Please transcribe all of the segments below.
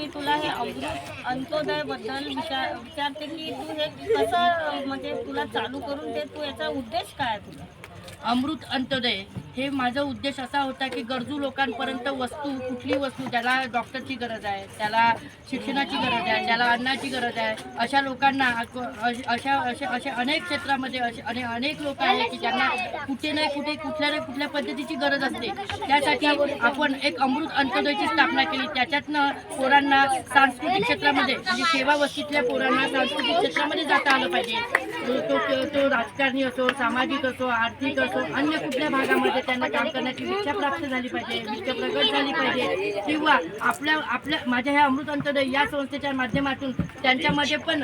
मी तुला हे अमृत अंत्योदयबद्दल विचार विचारते की तू हे कसं म्हणजे तुला चालू करून ते तू याचा उद्देश काय तुला अमृत अंत्योदय. हे माझा उद्देश असा होता की गरजू लोकांपर्यंत वस्तू कुठली वस्तू ज्याला डॉक्टरची गरज आहे त्याला शिक्षणाची गरज आहे त्याला अन्नाची गरज आहे अशा लोकांना अशा अशा अशा अनेक क्षेत्रामध्ये असे अने अनेक लोक आहेत की ज्यांना कुठे नाही कुठे कुठल्या ना कुठल्या पद्धतीची गरज असते. त्यासाठी आपण एक अमृत अंत्योदयची स्थापना केली. त्याच्यातनं पोरांना सांस्कृतिक क्षेत्रामध्ये म्हणजे सेवा वस्तीतल्या पोरांना सांस्कृतिक क्षेत्रामध्ये जाता आलं पाहिजे. तो तो राजकारणी असो सामाजिक असो आर्थिक असो अन्य कुठल्या भागामध्ये त्यांना काम करण्याची इच्छा प्राप्त झाली पाहिजे इच्छा प्रगट झाली पाहिजे. किंवा आपल्या आपल्या माझ्या ह्या अमृत अंत्योदय या संस्थेच्या माध्यमातून त्यांच्यामध्ये पण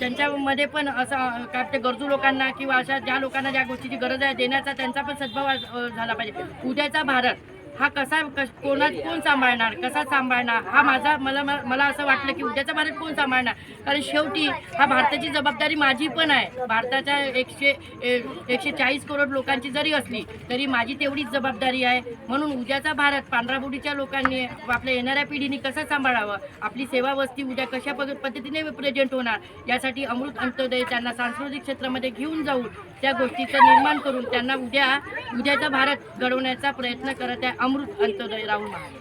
त्यांच्यामध्ये पण असं काय ते गरजू लोकांना किंवा अशा ज्या लोकांना ज्या गोष्टीची गरज आहे देण्याचा त्यांचा पण सद्भाव झाला पाहिजे. उद्याचा भारत हा कसा कोणा कोण सांभाळणार कसा सांभाळणार? हा माझा मला मला असं वाटलं की उद्याचा भारत कोण सांभाळणार? कारण शेवटी हा भारताची जबाबदारी माझी पण आहे. भारताच्या एकशे ए- एकशे चाळीस करोड लोकांची जरी असली तरी माझी तेवढीच जबाबदारी आहे. म्हणून उद्याचा भारत पांढराबुडीच्या लोकांनी आपल्या येणाऱ्या पिढीने कसं सांभाळावं? आपली सेवा वस्ती उद्या कशा पद्धतीने प्रेझेंट होणार? यासाठी अमृत अंत्योदय त्यांना सांस्कृतिक क्षेत्रामध्ये घेऊन जाऊन त्या गोष्टीचं निर्माण करून त्यांना उद्या उद्याचा भारत घडवण्याचा प्रयत्न करत आहे. अमृत अंत्योदय राहुल महाराज.